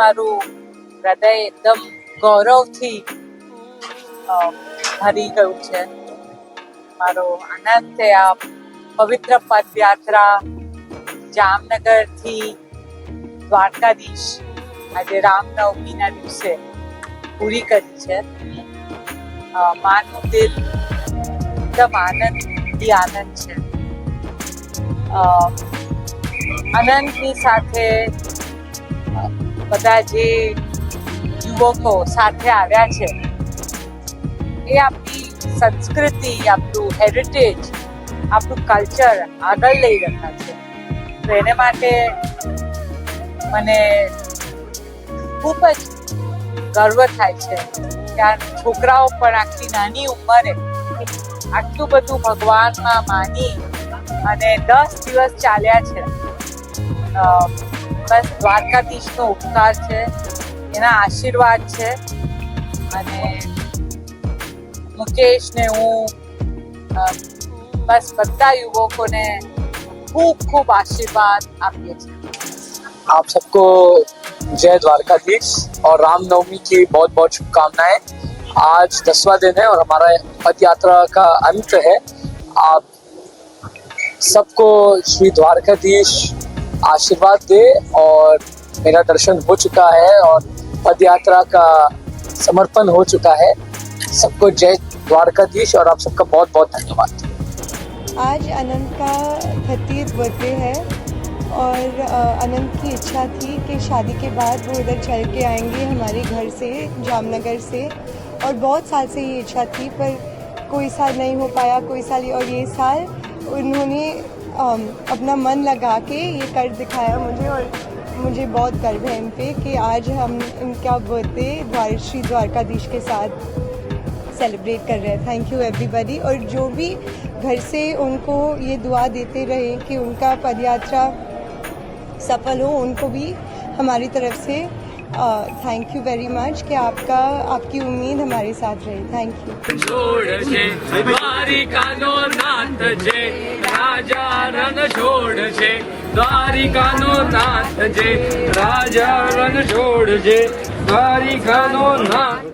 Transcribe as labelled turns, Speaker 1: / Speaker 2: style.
Speaker 1: મારું હૃદય એકદમ ગૌરવથી ભરી ગયું છે. મારો આનંદ છે આ પવિત્ર પદયાત્રા જામનગરથી દ્વારકાધીશ. આજે રામનવમીના દિવસે પૂરી કરી છે. માનું દિલ એકદમ આનંદથી આનંદ છે. આનંદની સાથે બધા જે યુવકો સાથે આવ્યા છે, એ આપણી સંસ્કૃતિ, આપણું હેરિટેજ આપણું કલ્ચર આગળ લઈ રહ્યા છે. તો એને માટે મને ખૂબ જ ગર્વ થાય છે કે છોકરાઓ પણ આટલી નાની ઉંમરે આટલું બધું ભગવાનમાં માની અને દસ દિવસ ચાલ્યા છે. બસ દ્વારકાધીશનો ઉપકાર છે એના આશીર્વાદ છે અને મુકેશને હું અ, બસ બધા યુવકોને ખૂબ ખૂબ આશીર્વાદ આપીએ છીએ
Speaker 2: आप सबको जय द्वारकाधीश और रामनवमी की बहुत बहुत शुभकामनाएं आज दसवां दिन है और हमारा पद यात्रा का अंत है आप सबको श्री द्वारकाधीश आशीर्वाद दे और मेरा दर्शन हो चुका है और पद यात्रा का समर्पण हो चुका है। सबको जय द्वारकाधीश और आप सबका बहुत बहुत धन्यवाद।
Speaker 3: आज अनंत का थर्टीथ बर्थडे है और अनंत की इच्छा थी कि शादी के बाद वो इधर चल के आएँगे हमारे घर से, जामनगर से। और बहुत साल से ये इच्छा थी पर कोई साल नहीं हो पाया, कोई साल और ये साल उन्होंने अपना मन लगा के ये कर दिखाया मुझे और मुझे बहुत गर्व है इन पे कि आज हम इनका बर्थडे द्वार, श्री द्वारकाधीश के साथ सेलिब्रेट कर रहे हैं। थैंक यू एवरीबॉडी और जो भी घर से उनको ये दुआ देते रहे कि उनका पदयात्रा सफल हो, उनको भी हमारी तरफ़ से थैंक यू वेरी मच कि आपका आपकी उम्मीद हमारे साथ रहे थैंक यू
Speaker 4: છોડ છે દ્વારિકાનો નાથ છે રાજા રણ છોડ છે દ્વારિકાનો નાથ છે રાજા રણ છોડ છે દ્વારિકાનો નાથ